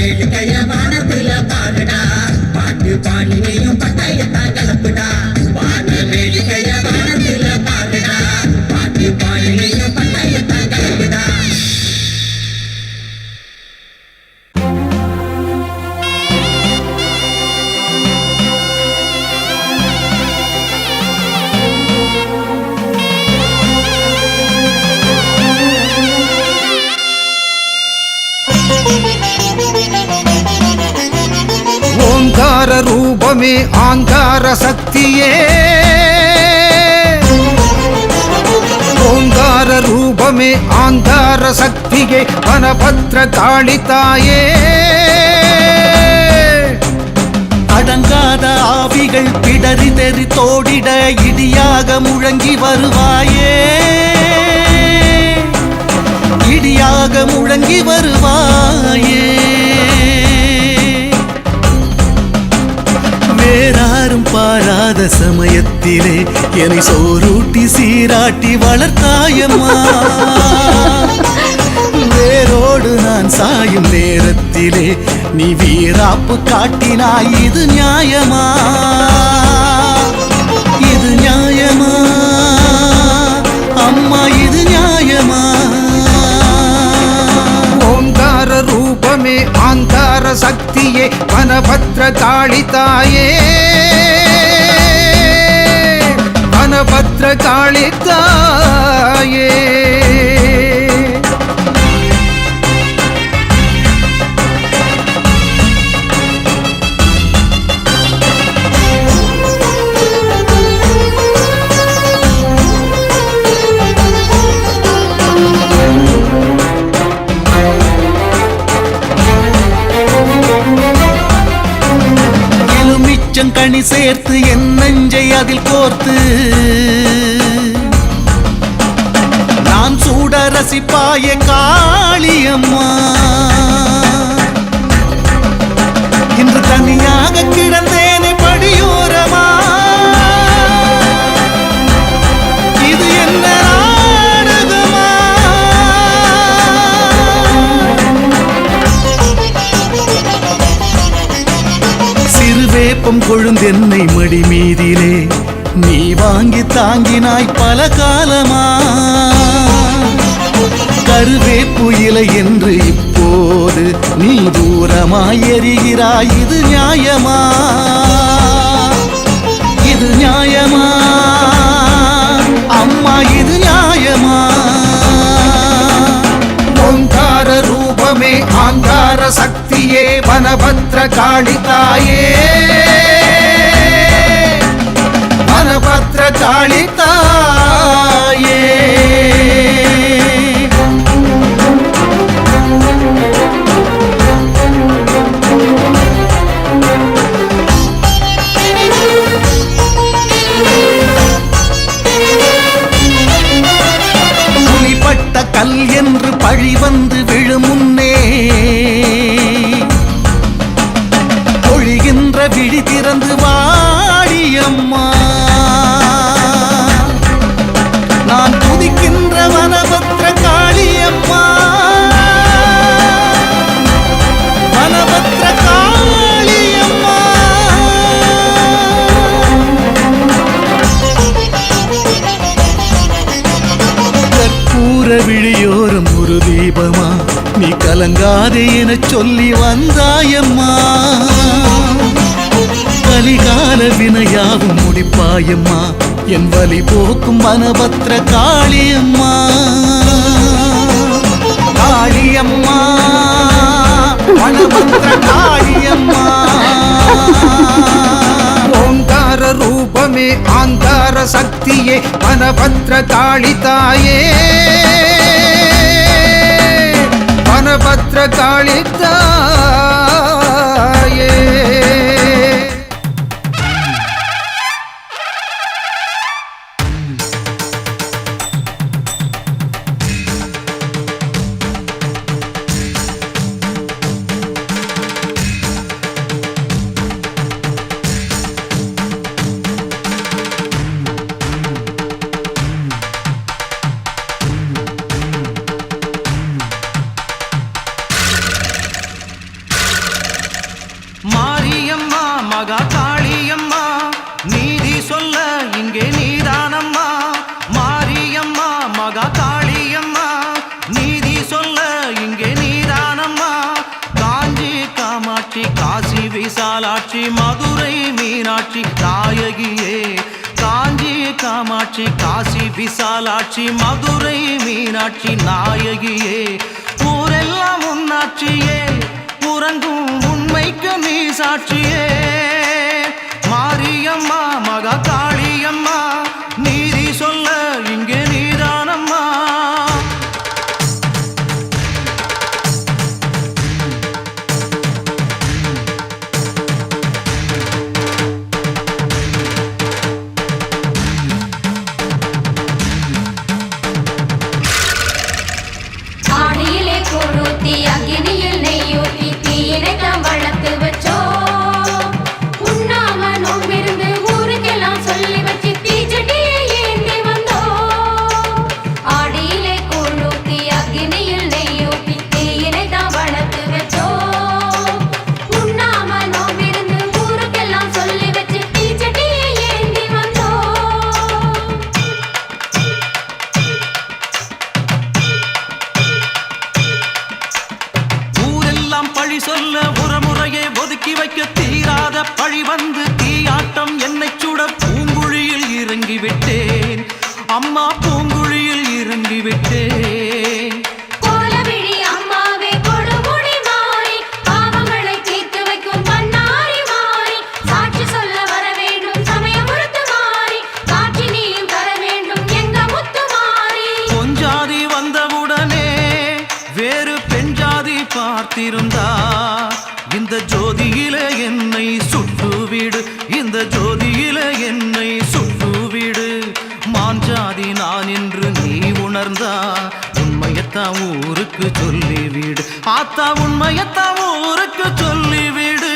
ಬೇಟೆಯ ரூபமே ஆங்கார சக்தியே. ஓங்கார ரூபமே ஆங்கார சக்தியே வனபத்ர காளிதாயே அடங்காத ஆவிகள் பிடரி தெறி தோடிட இடியாக முழங்கி வருவாயே. இடியாக முழங்கி வருவாயே. பாராத சமயத்திலே என்னை சோரூட்டி சீராட்டி வளர்த்தாயம்மா. வேரோடு நான் சாயும் நேரத்திலே நீ வீராப்பு காட்டினாய் இது நியாயமா? இது நியாயமா? அம்மா இது நியாயமா? ஓங்கார ரூபமே ஆங்கார சக்தியே வனபத்ர காளிதாயே பத்திர காளித்தாயே எலுமிச்சங்கனி சேர்த்து என் நெஞ்சை அதில் கோர்த்து. நான் சூட ரசிப்பாய காளியம்மா. இன்று தனியாக கிடந்த விருப்பம் கொழுந்தென்னை மடி மீதிலே. நீ வாங்கி தாங்கினாய் பல காலமா? கருவேப்பு இலை என்று இப்போது நீ தூரமாய் எறிகிறாய் இது நியாயமா? இது நியாயமா? அம்மா இது நியாயமா? ஓங்கார ரூபமே ஆங்கார சக்தியே வனபத்ர காளிதாயே தாளித்தான் கலங்காதே என சொல்லி வந்தாயம்மா. கலிகால வினையாவும் முடிப்பாயம்மா. என் வழி போக்கும் மனபத்திர காளியம்மா. காளியம்மா மனபத்திர காளியம்மா. ஓங்கார ரூபமே ஆந்தார சக்தியே மனபத்திர காளி தாயே. பத்திர காளித்தா விசாலாட்சி மதுரை மீனாட்சி நாயகியே காஞ்சி காமாட்சி காசி விசாலாட்சி மதுரை மீனாட்சி நாயகியே. ஊரெல்லாம் உன்னாட்சியே உறங்கும் உண்மைக்கு நீ சாட்சியே. மாரியம்மா மகா அம்மா பூங்குழியில் இறங்கிவிட்டேன். பாதி நான் என்று நீ உணர்ந்தா உண்மையத்தான் ஊருக்கு சொல்லிவிடு. ஆத்தா உண்மையத்தான் ஊருக்கு சொல்லிவிடு.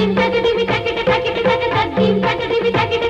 తగ్గిం తగ్గదివి తగ్గిట తగ్గిట తగ్గ తగ్గిం తగ్గదివి తగ్గిట